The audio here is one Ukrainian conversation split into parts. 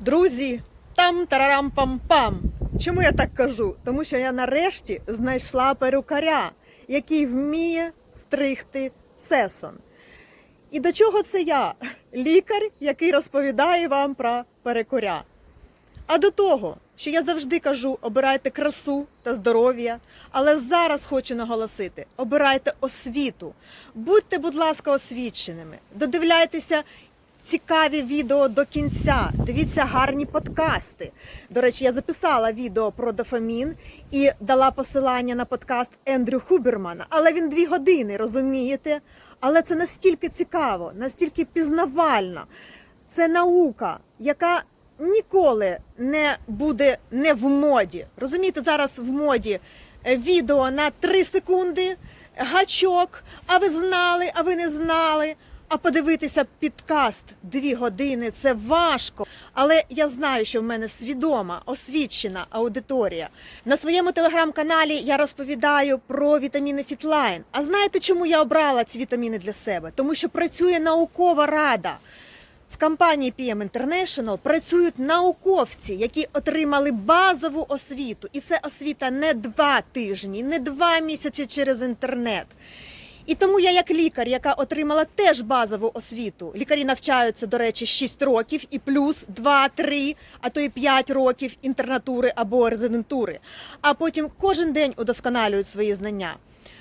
Друзі, там тарарам пам пам. Чому я так кажу? Тому що я нарешті знайшла перукаря, який вміє стригти сесон. І до чого це я? Лікар, який розповідає вам про перекуря. А до того, що я завжди кажу, обирайте красу та здоров'я, але зараз хочу наголосити: обирайте освіту. Будьте, будь ласка, освіченими. Додивляйтеся цікаві відео до кінця. Дивіться гарні подкасти. До речі, я записала відео про дофамін і дала посилання на подкаст Ендрю Хубермана, але він дві години, розумієте? Але це настільки цікаво, настільки пізнавально. Це наука, яка ніколи не буде не в моді. Розумієте, зараз в моді е, відео на 3 секунди, гачок, а ви знали, а ви не знали. А подивитися підкаст дві години це важко. Але я знаю, що в мене свідома, освічена аудиторія. На своєму телеграм-каналі я розповідаю про вітаміни Фітлайн. А знаєте, чому я обрала ці вітаміни для себе? Тому що працює наукова рада. В компанії PM International працюють науковці, які отримали базову освіту. І це освіта не два тижні, не два місяці через інтернет. І тому я, як лікар, яка отримала теж базову освіту, лікарі навчаються, до речі, 6 років і плюс 2-3, а то і 5 років інтернатури або резидентури, а потім кожен день удосконалюють свої знання.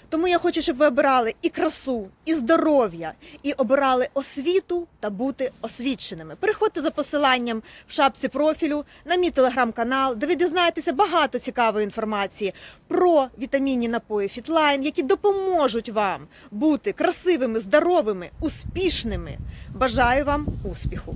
Тому я хочу, щоб ви обирали і красу, і здоров'я, і обирали освіту та бути освіченими. Переходьте за посиланням в шапці профілю на мій телеграм-канал, де ви дізнаєтеся багато цікавої інформації про вітамінні напої Фітлайн, які допоможуть вам бути красивими, здоровими, успішними. Бажаю вам успіху!